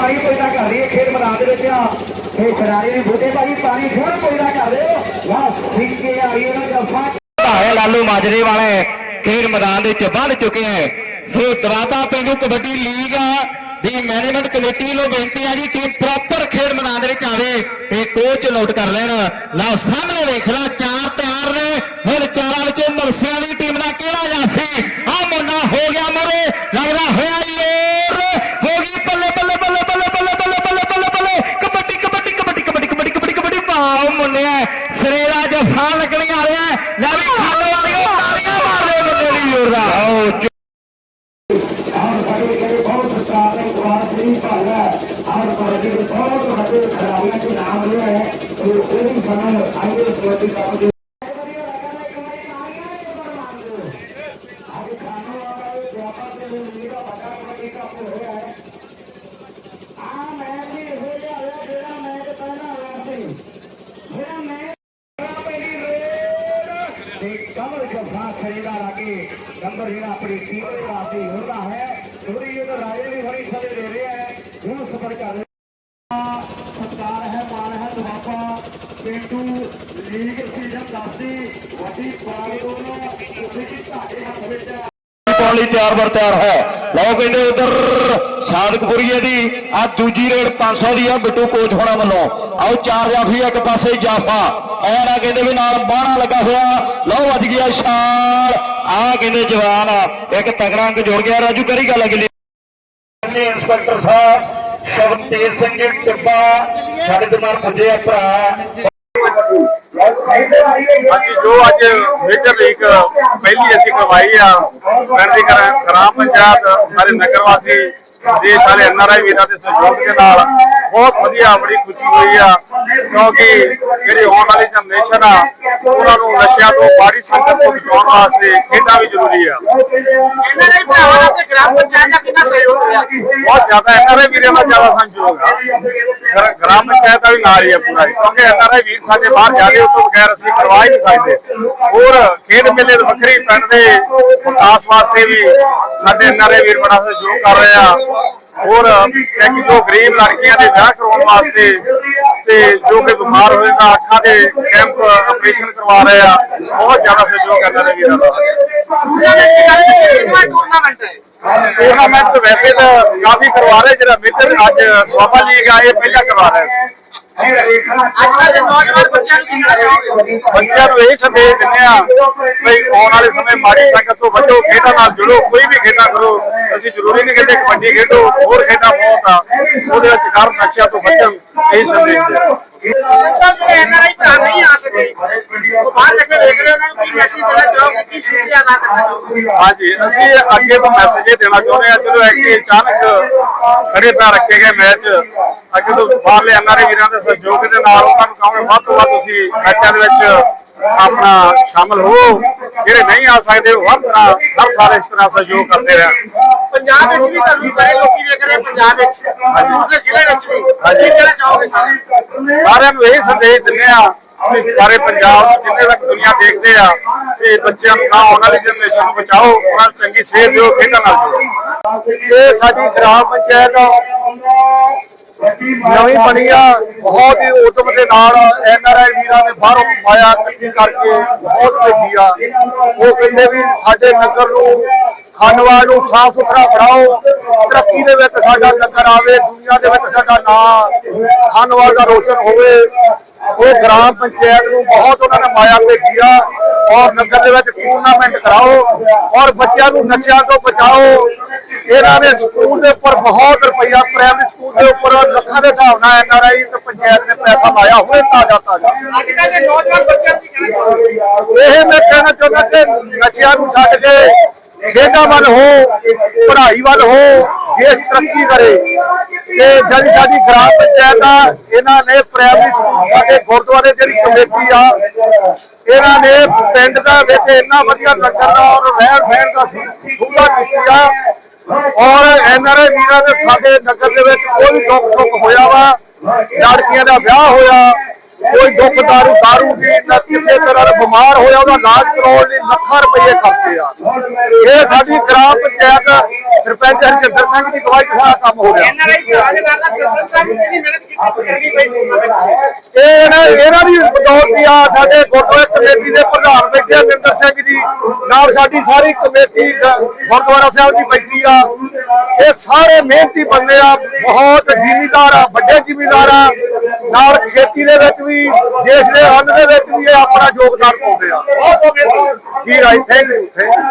ਪਾਣੀ ਪੈਦਾ ਕਰ ਰਹੀ ਹੈ, ਖੇਡ ਮੈਦਾਨ ਦੇ ਵਿੱਚ ਆ। ਇਹ ਖਿਡਾਰੀ ਨੇ ਬੁੱਢੇ ਭਾਜੀ, ਪਾਣੀ ਥੋੜਾ ਪੈਦਾ ਕਰ ਦਿਓ ਵਾਹ, ਸਿੱਕੇ ਆ ਰਹੀ ਉਹਨਾਂ ਦਾ ਫਾਟ ਹੈ ਲਾਲੂ ਮਾਜਰੇ ਵਾਲੇ ਖੇਡ ਮੈਦਾਨ ਦੇ ਵਿੱਚ ਵੱਧ ਚੁੱਕੇ ਹੈ। ਸੋ ਦਰਾਤਾ ਪਿੰਡੂ ਕਬੱਡੀ ਲੀਗ ਦੀ ਮੈਨੇਜਮੈਂਟ ਕਮੇਟੀ ਨੂੰ ਬੇਨਤੀ ਹੈ ਜੀ ਟੀਮ ਪ੍ਰੋਪਰ ਖੇਡ ਮੈਦਾਨ ਦੇ ਵਿੱਚ ਆਵੇ ਤੇ ਕੋਚ ਨੋਟ ਕਰ ਲੈਣ। ਲਓ, ਸਾਹਮਣੇ ਵੇਖ ਲਾ రామకు రాముడు మనం అది ਕਮਲ ਜਫਾ ਖਰੀਦਾ ਲਾਗੇ ਨੰਬਰ ਜਿਹੜਾ ਆਪਣੀ ਟੀਮ ਦੇ ਵਾਸਤੇ ਹੁੰਦਾ ਹੈ ਸੂਰੀ ਇਹ ਰਾਜੇ ਦੀ ਹਰੀ ਸਦੇ ਦੇ ਰਿਹਾ ਹੈ ਹੁਣ ਸਫਰ ਕਰ ਪਾਉਣ ਲਈ ਤਿਆਰ ਬਰ ਤਿਆਰ ਹੈ। ਲਓ ਕਹਿੰਦੇ ਉਧਰ ਸਾਦਕਪੁਰੀਏ ਦੀ ਆ ਦੂਜੀ ਰੇਡ 500 ਦੀ ਆ, ਬਿੱਟੂ ਕੋਚ ਹੋਣਾ ਵੱਲੋਂ। ਆਓ ਚਾਰ ਜਾਫੀ ਇੱਕ ਪਾਸੇ ਜਾਫਾ ਐ ਨਾ ਕਹਿੰਦੇ ਵੀ ਨਾਲ ਬਾਹਣਾ ਲੱਗਾ ਹੋਇਆ। ਲਓ ਵੱਜ ਗਿਆ ਛਾਲ। ਆ ਕਹਿੰਦੇ ਜਵਾਨ ਇੱਕ ਤਗੜਾ ਅੰਕ ਜੋੜ ਗਿਆ। ਰਾਜੂ ਕਰੀ ਗੱਲ ਅਗਲੀ। ਨੇ ਇੰਸਪੈਕਟਰ ਸਾਹਿਬ ਸ਼ਬਤੇਜ ਸਿੰਘ ਟਿੱਬਾ, ਸਾਡੇ ਦਰਬਾਰ ਪੁੱਜੇ ਆ ਭਰਾ। ਹਾਂਜੀ, ਜੋ ਅੱਜ ਮੇਜਰ ਲੀਗ ਪਹਿਲੀ ਅਸੀਂ ਕਰਵਾਈ ਆ, ਪਿੰਡ ਦੀ ਗ੍ਰਾਮ ਪੰਚਾਇਤ, ਸਾਰੇ ਨਗਰ ਵਾਸੀ ਦੇ ਸਾਰੇ ਐਨਆਰਆਈ ਵੀਰਾਂ ਦੇ ਸਹਿਯੋਗ ਦੇ ਨਾਲ ਬਹੁਤ ਵਧੀਆ ਬੜੀ ਖੁਸ਼ੀ ਹੋਈ ਆ ਕਿਉਂਕਿ ਜਿਹੜੀ ਆਉਣ ਵਾਲੀ ਜਨਰੇਸ਼ਨ ਆ ਉਹਨਾਂ ਨੂੰ ਨਸ਼ਿਆਂ ਤੋਂ ਬਾੜੀ ਸੰਗਤ ਤੋਂ ਬਚਾਉਣ ਵਾਸਤੇ ਖੇਡਾਂ ਵੀ ਜ਼ਰੂਰੀ ਆ। ਦੇ ਭਰਾਵਾਂ ਦਾ ਤੇ ਗ੍ਰਾਮ ਪੰਚਾਇਤ ਦਾ ਕਿੰਨਾ ਸਹਿਯੋਗ ਰਿਹਾ? ਬਹੁਤ ਜ਼ਿਆਦਾ ਐਨਆਰਆਈ ਵੀਰਾਂ ਦਾ ਜ਼ਿਆਦਾ ਸੰਯੋਗ ਆ। ਗ੍ਰਾ- ਗ੍ਰਾਮ ਪੰਚਾਇਤ ਦਾ ਵੀ ਨਾਲ ਹੀ ਆ ਪੂਰਾ ਕਿਉਂਕਿ ਐਨਆਰਆਈ ਵੀਰ ਸਾਡੇ ਬਾਹਰ ਜਾਦੇ ਉਸ ਤੋਂ ਬਗੈਰ ਅਸੀਂ ਕਰਵਾ ਹੀ ਨਹੀਂ ਸਕਦੇ। ਹੋਰ ਖੇਡ ਮੇਲੇ ਦੇ ਵੱਖਰੀ ਪਿੰਡ ਦੇ ਵਿਕਾਸ ਵਾਸਤੇ ਵੀ ਸਾਡੇ ਐਨਆਰਆਈ ਵੀਰ ਬੜਾ ਸਹਿਯੋਗ ਕਰ ਰਹੇ ਆ। ਹੋਰ ਇੱਕ ਦੋ ਗਰੀਬ ਲੜਕੀਆਂ ਦੇ ਵਿਆਹ ਕਰਾਉਣ ਵਾਸਤੇ ਤੇ ਜੋ ਕਿ ਬਿਮਾਰ ਹੋਏ ਤਾਂ ਅੱਖਾਂ ਦੇ ਕੈਂਪ ਆਪਰੇਸ਼ਨ ਕਰਵਾ ਰਹੇ ਆ, ਬਹੁਤ ਜ਼ਿਆਦਾ ਸਹਿਯੋਗ ਕਰਦਾ ਨੇ ਵੀਰਾਂ ਦਾ। ਟੂਰਨਾਮੈਂਟ ਹੈ ਟੂਰਨਾਮੈਂਟ ਵੈਸੇ ਤਾਂ ਕਾਫੀ ਕਰਵਾ ਰਹੇ, ਜਿਹੜਾ ਮਿੱਤਰ ਅੱਜ ਬਾਬਾ ਲੀਗ ਆ ਇਹ ਪਹਿਲਾਂ ਕਰਵਾ ਰਿਹਾ ਸੀ। ਬੱਚਿਆਂ ਨੂੰ ਕੀ ਇਹ ਸੰਦੇਸ਼ ਦਿੰਦੇ ਆ ਵੀ ਆਉਣ ਵਾਲੇ ਸਮੇਂ ਮਾੜੀ ਸੰਗਤ ਤੋਂ ਵੱਡੋ ਖੇਡਾਂ ਨਾਲ ਜੁੜੋ, ਕੋਈ ਵੀ ਖੇਡਾਂ ਕਰੋ। ਅਸੀਂ ਜ਼ਰੂਰੀ ਨਹੀਂ ਕਹਿੰਦੇ ਕਬੱਡੀ ਖੇਡੋ ਹੋਰ ਖੇਡਾਂ ਬਹੁਤ ਆ। ਉਹਦੇ ਵਿੱਚ ਕਰ ਨਸ਼ਿਆਂ ਤੋਂ ਬਚਣ ਇਹ ਸੰਦੇਸ਼ ਦਿੰਦੇ ਆ ਸਭ ਜਿਹੜੇ ਐਨਆਰਆਈ ਭਰਾ ਨਹੀਂ ਆ ਸਕੇ। ਉਹ ਬਾਹਰ ਬੈਠੇ ਦੇਖ ਰਹੇ ਉਹਨਾਂ ਨੂੰ ਕੀ ਮੈਸੇਜ ਦੇਣਾ ਚਾਹੋਗੇ ਕੀ ਸ਼ੁਕਰੀਆ ਅਦਾ ਕਰਨਾ ਚਾਹੋਗੇ? ਹਾਂਜੀ ਅਸੀਂ ਅੱਗੇ ਤੋਂ ਮੈਸੇਜ ਇਹ ਦੇਣਾ ਚਾਹੁੰਦੇ ਆ ਜਦੋਂ ਐਕਟੀ ਅਚਾਨਕ ਖੜੇ ਪੈਰ ਰੱਖੇ ਗਏ ਮੈਚ ਅੱਗੇ ਤੋਂ ਬਾਹਰਲੇ ਐਨਆਰਏ ਵੀਰਾਂ ਦੇ ਸਹਿਯੋਗ ਦੇ ਨਾਲ ਉਹਨਾਂ ਨੂੰ ਕਹਾਂਗੇ ਵੱਧ ਤੋਂ ਵੱਧ ਤੁਸੀਂ ਮੈਚਾਂ ਦੇ ਵਿੱਚ ਆਪਣਾ ਸ਼ਾਮਲ ਹੋ। ਜਿਹੜੇ ਨਹੀਂ ਆ ਸਕਦੇ ਉਹ ਹਰ ਤਰ੍ਹਾਂ ਹਰ ਸਾਲ ਇਸ ਤਰ੍ਹਾਂ ਸਹਿਯੋਗ ਕਰਦੇ ਰਹਿਣ। ਪੰਜਾਬ ਵਿੱਚ ਵੀ ਤੁਹਾਨੂੰ ਸਾਰੇ ਲੋਕੀ ਵੇਖ ਰਹੇ ਪੰਜਾਬ ਵਿੱਚ ਦੂਸਰੇ ਜ਼ਿਲ੍ਹੇ ਵਿੱਚ ਵੀ। ਕੀ ਕਹਿਣਾ ਚਾਹੋਗੇ ਸਾਰੇ? ਸਾਰਿਆਂ ਨੂੰ ਇਹ ਸੰਦੇਸ਼ ਦਿੰਦੇ ਆ ਸਾਰੇ ਪੰਜਾਬ ਨੂੰ ਜਿੰਨੇ ਤੱਕ ਦੁਨੀਆ ਦੇਖਦੇ ਆ ਕਿ ਬੱਚਿਆਂ ਨੂੰ ਨਾ ਆਉਣ ਵਾਲੀ ਜਨਰੇਸ਼ਨ ਨੂੰ ਬਚਾਓ ਉਹਨਾਂ ਨੂੰ ਚੰਗੀ ਸੇਧ ਦਿਓ ਖੇਡਾਂ ਨਾਲ ਜੁੜੋ। ਇਹ ਸਾਡੀ ਗ੍ਰਾਮ ਪੰਚਾਇਤ ਨਵੀਂ ਬਣੀ ਆ, ਬਹੁਤ ਹੀ ਉਦਮ ਦੇ ਨਾਲ ਐਨਆਰਆਈ ਵੀਰਾਂ ਨੇ ਬਾਹਰੋਂ ਆਇਆ ਇਕੱਠੀ ਕਰਕੇ, ਬਹੁਤ ਭੇਜੀ ਆ। ਉਹ ਕਹਿੰਦੇ ਵੀ ਸਾਡੇ ਨਗਰ ਨੂੰ ਖਾਨਵਾਲ ਨੂੰ ਸਾਫ਼ ਸੁਥਰਾ ਬਣਾਓ, ਤਰੱਕੀ ਦੇ ਵਿੱਚ ਸਾਡਾ ਨਗਰ ਆਵੇ, ਦੁਨੀਆ ਦੇ ਵਿੱਚ ਸਾਡਾ ਨਾਂ ਖਾਨਵਾਲ ਦਾ ਰੋਸ਼ਨ ਹੋਵੇ। ਉਹ ਗ੍ਰਾਮ ਪੰਚਾਇਤ ਨੂੰ ਬਹੁਤ ਉਹਨਾਂ ਨੇ ਮਾਇਆ ਭੇਜੀ ਆ ਔਰ ਨਗਰ ਦੇ ਵਿੱਚ ਟੂਰਨਾਮੈਂਟ ਕਰਾਓ ਔਰ ਬੱਚਿਆਂ ਨੂੰ ਨਸ਼ਿਆਂ ਤੋਂ ਬਚਾਓ। ਇਹਨਾਂ ਨੇ ਸਕੂਲ ਦੇ ਉੱਪਰ ਬਹੁਤ ਰੁਪਈਆ ਪ੍ਰਾਇਮਰੀ ਸਕੂਲ ਦੇ ਉੱਪਰ ਲੱਖਾਂ ਦੇ ਹਿਸਾਬ ਨਾਲ ਐਨਆਰਆਈ ਤੇ ਪੰਚਾਇਤ ਨੇ ਪੈਸਾ ਲਾਇਆ ਹੋਵੇ ਤਾਜ਼ਾ ਤਾਜ਼ਾ। ਅੱਜ ਕੱਲ੍ਹ ਦੇ ਨੌਜਵਾਨ ਬੱਚਿਆਂ ਕੀ ਕਹਿਣਾ ਇਹ ਮੈਂ ਕਹਿਣਾ ਚਾਹੁੰਦਾ ਕਿ ਨਸ਼ਿਆਂ ਨੂੰ ਛੱਡ ਕੇ ਖੇਡਾਂ ਵੱਲ ਹੋ ਪੜ੍ਹਾਈ ਵੱਲ ਹੋ ਦੇਸ਼ ਤਰੱਕੀ ਕਰੇ ਤੇ ਜਿਹੜੀ ਸਾਡੀ ਗ੍ਰਾਮ ਪੰਚਾਇਤ ਆ, ਇਹਨਾਂ ਨੇ ਪ੍ਰਾਇਮਰੀ ਸਾਡੇ ਗੁਰਦੁਆਰੇ ਜਿਹੜੀ ਕਮੇਟੀ ਆ, ਇਹਨਾਂ ਨੇ ਪਿੰਡ ਦਾ ਵਿੱਚ ਇੰਨਾ ਵਧੀਆ ਲੱਗਣ ਦਾ ਔਰ ਰਹਿਣ ਬਹਿਣ ਦਾ ਸੁਵਿਧਾ ਕੀਤੀ ਆ। ਔਰ ਐਨਆਰਆਈ ਵੀਰਾਂ ਨੇ ਸਾਡੇ ਨਗਰ ਦੇ ਵਿੱਚ ਕੋਈ ਦੁੱਖ ਸੁੱਖ ਹੋਇਆ ਵਾ, ਲੜਕੀਆਂ ਦਾ ਵਿਆਹ ਹੋਇਆ ਕੋਈ ਦੁੱਖ ਦਾਰੂ ਦਾਰੂ ਦੀ ਨਾ ਕਿਸੇ ਤਰ੍ਹਾਂ ਦਾ ਬਿਮਾਰ ਹੋਇਆ ਉਹਦਾ ਇਲਾਜ ਕਰਾਉਣ ਲਈ ਲੱਖਾਂ ਰੁਪਏ ਖਰਚੇ ਆ। ਇਹ ਸਾਡੀ ਗ੍ਰਾਮ ਪੰਚਾਇਤ ਸਰਪੰਚ ਹਰਜਿੰਦਰ ਸਿੰਘ ਦੀ ਗਵਾਹੀ ਸਾਰਾ ਕੰਮ ਹੋ ਟੂਰਨਾਮੈਂਟ ਇਹ ਇਹਨਾਂ ਇਹਨਾਂ ਦੀ ਬਦੌਲਤ ਹੀ ਆ ਸਾਡੇ ਗੁਰਦੁਆਰਾ ਕਮੇਟੀ ਦੇ ਪ੍ਰਧਾਨ ਬੈਠੇ ਮਿੰਦਰ ਸਿੰਘ ਜੀ। ਨਾਲ ਸਾਡੀ ਸਾਰੀ ਕਮੇਟੀ ਗੁਰਦੁਆਰਾ ਸਾਹਿਬ ਦੀ ਬੈਠੀ ਆ। ਇਹ ਸਾਰੇ ਮਿਹਨਤੀ ਬੰਦੇ ਆ ਬਹੁਤ ਜ਼ਿਮੀਦਾਰ ਆ ਵੱਡੇ ਜ਼ਿਮੀਦਾਰ ਆ। ਨਾਲ ਖੇਤੀ ਦੇ ਵਿੱਚ ਵੀ ਦੇਸ਼ ਦੇ ਅੰਨ ਦੇ ਵਿੱਚ ਵੀ ਇਹ ਆਪਣਾ ਯੋਗਦਾਨ ਪਾਉਂਦੇ ਆ। ਬਹੁਤ ਬਹੁਤ ਜੀ ਰਾਈ ਥੈਂਕ ਯੂ ਥੈਂਕ ਯੂ